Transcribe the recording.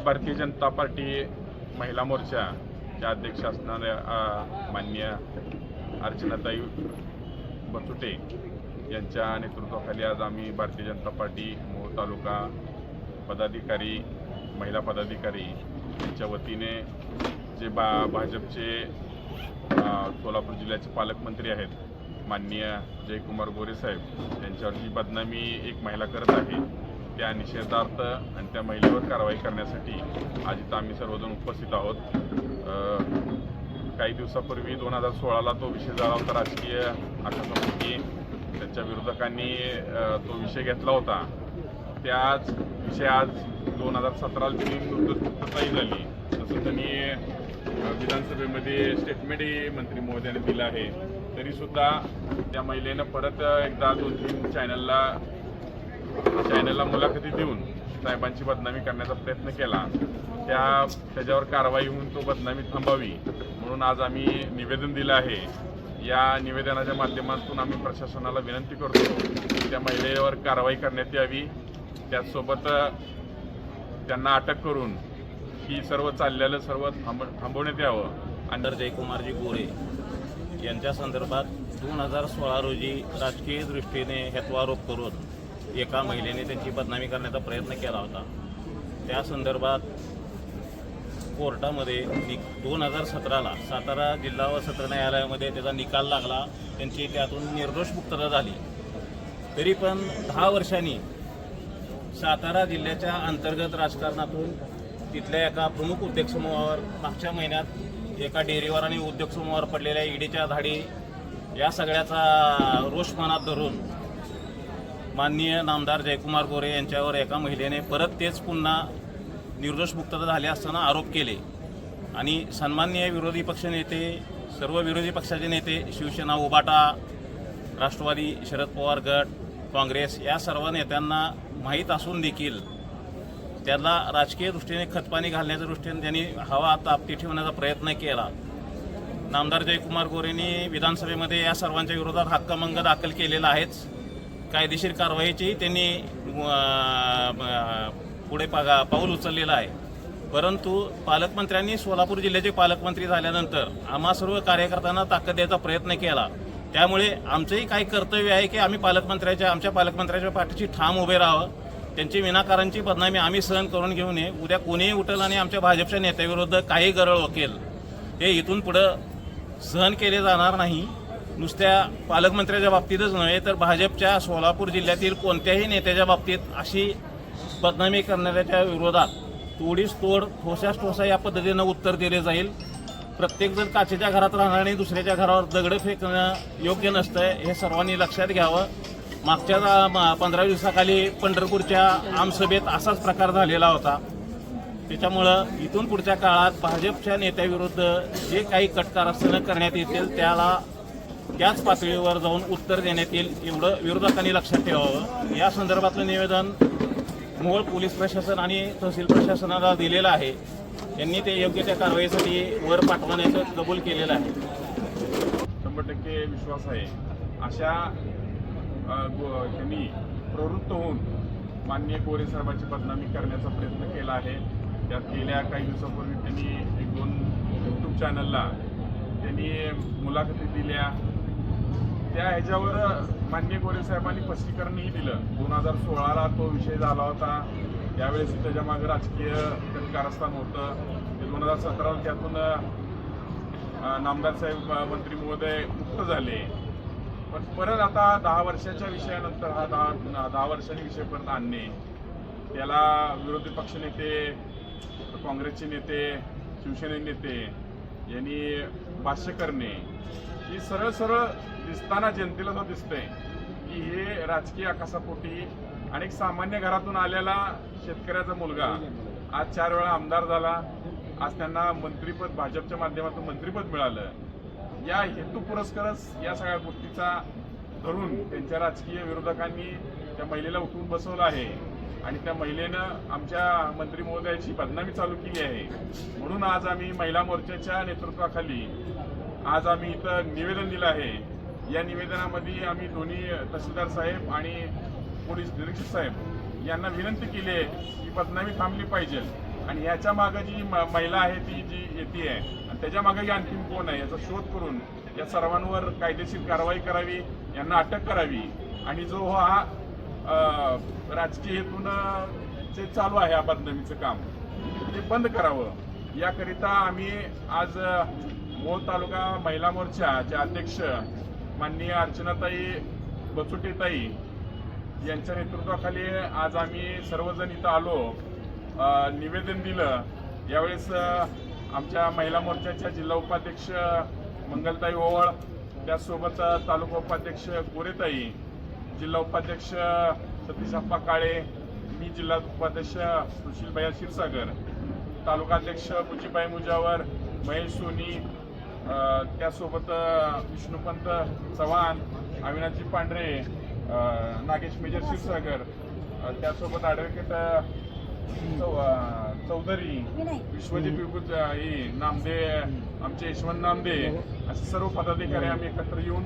Bharatiya Janata party महिला मोर्चाच्या अध्यक्ष असणाऱ्या मान्य माननीय अर्चनाताई बसुटे यांच्या नेतृत्वाखाली आज आम्ही भारतीय जनता पार्टी मोह तालुका पदाधिकारी महिला पदाधिकारी यांच्या वतीने जे बा भाजपचे सोलापूर जिल्ह्याचे पालकमंत्री आहेत माननीय जयकुमार गोरे साहेब यांच्यावर जी बदनामी एक महिला करत आहे त्या निषेधार्थ आणि त्या महिलेवर कारवाई करण्यासाठी आज इथं आम्ही सर्वजण उपस्थित आहोत. काही दिवसापूर्वी दोन हजार सोळाला तो विषय झाला होता राजकीय आकाशापोटी त्यांच्या विरोधकांनी तो विषय घेतला होता. त्याच विषय आज दोन हजार सतराला त्यांनी मृत्यूताही झाली. तसं त्यांनी विधानसभेमध्ये स्टेटमेंटही मंत्री महोदयाने दिलं आहे. तरीसुद्धा त्या महिलेनं परत एकदा दोन तीन चॅनलला चॅनलला मुलाखती देऊन साहेबांची बदनामी करण्याचा प्रयत्न केला. त्या त्याच्यावर कारवाई होऊन तो बदनामी थांबावी म्हणून आज आम्ही निवेदन दिलं आहे. या निवेदनाच्या माध्यमातून आम्ही प्रशासनाला विनंती करतो त्या महिलेवर कारवाई करण्यात यावी. त्याचसोबत त्यांना अटक करून ही सर्व चाललेलं सर्व थांब थांबवण्यात यावं. अंडर जयकुमारजी गोरे यांच्या संदर्भात दोन हजार सोळा रोजी राजकीय दृष्टीने हेत्वारोप करून एका महिलेने त्यांची बदनामी करण्याचा प्रयत्न केला होता. त्या संदर्भात कोर्टामध्ये नि दोन हजार सतराला सातारा जिल्हा व सत्र न्यायालयामध्ये त्याचा निकाल लागला. त्यांची त्यातून निर्दोष मुक्तता झाली. तरी पण दहा वर्षांनी सातारा जिल्ह्याच्या अंतर्गत राजकारणातून तिथल्या एका प्रमुख उद्योग समूहावर मागच्या महिन्यात एका डेअरीवर आणि उद्योग समूहावर पडलेल्या ईडीच्या धाडी या सगळ्याचा रोष मनात धरून माननीय नामदार जयकुमार गोरे यांच्यावर एका महिलेने परत तेच पुन्हा निर्दोष मुक्तता झाले असताना आरोप केले. आणि सन्माननीय विरोधी पक्षनेते सर्व विरोधी पक्षाचे नेते शिवसेना उबाटा राष्ट्रवादी शरद पवार गट काँग्रेस या सर्व नेत्यांना माहीत असून देखील त्याला राजकीय दृष्टीने खतपाणी घालण्याच्या दृष्टीने त्यांनी हवा तापती ठेवण्याचा प्रयत्न केला. नामदार जयकुमार गोरेंनी विधानसभेमध्ये या सर्वांच्या विरोधात हक्कमंग दाखल केलेला आहेच. कायदेशीर कारवाईची त्यांनी पुढे पागा पाऊल उचललेलं आहे. परंतु पालकमंत्र्यांनी सोलापूर जिल्ह्याचे पालकमंत्री झाल्यानंतर आम्हा सर्व कार्यकर्त्यांना ताकद द्यायचा प्रयत्न केला. त्यामुळे आमचंही काही कर्तव्य आहे की आम्ही पालकमंत्र्याच्या आमच्या पालकमंत्र्याच्या पाठीशी ठाम उभे राहावं. त्यांची विनाकारांची बदनामी आम्ही सहन करून घेऊ नये. उद्या कोणीही उठल आणि आमच्या भाजपच्या नेत्याविरुद्ध काही गरळ वकेल. हे इथून पुढं सहन केले जाणार नाही. नुसत्या पालकमंत्र्याच्या बाबतीतच नव्हे तर भाजपच्या सोलापूर जिल्ह्यातील कोणत्याही नेत्याच्या बाबतीत अशी बदनामी करणाऱ्याच्या विरोधात तोडीस तोड ठोसा ठोसा या पद्धतीनं उत्तर दिले जाईल. प्रत्येकजण काचेच्या घरात राहणार आणि दुसऱ्याच्या घरावर दगडं फेकणं योग्य नसतं हे सर्वांनी लक्षात घ्यावं. मागच्या पंधरा दिवसाखाली पंढरपूरच्या आमसभेत असाच प्रकार झालेला होता. त्याच्यामुळं इथून पुढच्या काळात भाजपच्या नेत्याविरुद्ध जे काही कटकारस्थानं करण्यात येतील त्याला त्याच पातळीवर जाऊन उत्तर देण्यात येईल एवढं विरोधकांनी लक्षात ठेवावं. या संदर्भातलं निवेदन मोहोळ पोलीस प्रशासन आणि तहसील प्रशासनाला दिलेलं आहे. त्यांनी ते योग्य त्या कारवाईसाठी वर पाठवण्याचं कबूल केलेलं आहे. शंभर टक्के विश्वास आहे. अशा त्यांनी प्रवृत्त होऊन माननीय गोरे साहेबांची बदनामी करण्याचा प्रयत्न केला आहे. त्यात गेल्या काही दिवसापूर्वी त्यांनी एक दोन यूट्यूब चॅनलला त्यांनी मुलाखती दिल्या. त्या ह्याच्यावर माननीय गोरे साहेबांनी स्पष्टीकरणही दिलं. दोन हजार सोळाला तो विषय झाला होता. त्यावेळेस त्याच्यामागे राजकीय कारस्थान होतं. ते दोन हजार सतराला त्यातून नामदार साहेब मंत्री महोदय मुक्त झाले. पण परत आता दहा वर्षाच्या विषयानंतर हा दहा दहा वर्षांनी विषय परत आणणे. त्याला विरोधी पक्षनेते काँग्रेसचे नेते शिवसेने नेते यांनी भाष्य करणे. ही सरळ सरळ दिसताना जनतेला असं दिसतंय की हे राजकीय आकाशापोटी आणि सामान्य घरातून आलेला शेतकऱ्याचा मुलगा आज चार वेळा आमदार झाला. आज त्यांना मंत्रीपद भाजपच्या माध्यमातून मंत्रीपद मिळालं. या हेतू पुरस्कारच या सगळ्या गोष्टीचा धरून त्यांच्या राजकीय विरोधकांनी त्या महिलेला उठवून बसवलं आहे. आणि त्या महिलेनं आमच्या मंत्री महोदयाची बदनामी चालू केली आहे. म्हणून आज आम्ही महिला मोर्चाच्या नेतृत्वाखाली आज आम्ही इथं निवेदन दिलं आहे. या निवेदनामध्ये आम्ही दोन्ही तहसीलदार साहेब आणि पोलीस निरीक्षक साहेब यांना विनंती केली आहे की बदनामी थांबली पाहिजे. आणि ह्याच्या मागे जी म- महिला आहे ती जी येते आहे आणि त्याच्यामागे आणखीन कोण आहे याचा शोध करून या सर्वांवर कायदेशीर कारवाई करावी यांना अटक करावी. आणि जो हा राजकीय हेतून जे चालू आहे या बदनामीचं काम ते बंद करावं. याकरिता आम्ही आज मोल तालुका महिला मोर्चाचे अध्यक्ष माननीय अर्चनाताई बचुटेताई यांच्या नेतृत्वाखाली आज आम्ही सर्वजण इथं आलो. निवेदन दिलं. यावेळेस आमच्या महिला मोर्चाच्या जिल्हा उपाध्यक्ष मंगलताई ओवळ त्याचसोबत तालुका उपाध्यक्ष गोरेताई जिल्हा उपाध्यक्ष सतीशप्पा काळे मी जिल्हा उपाध्यक्ष सुशीलभाई क्षीरसागर तालुका अध्यक्ष बुजीबाई मुजावर महेश सोनी त्यासोबत विष्णुपंत चव्हाण अविनाशजी पांढरे नागेश मेजर क्षीरसागर अ, त्यासोबत ॲडव्होकेट चौधरी विश्वजित विभूत अ, हे नामदे आमचे यशवंत नामदे असे सर्व पदाधिकारी आम्ही एकत्र येऊन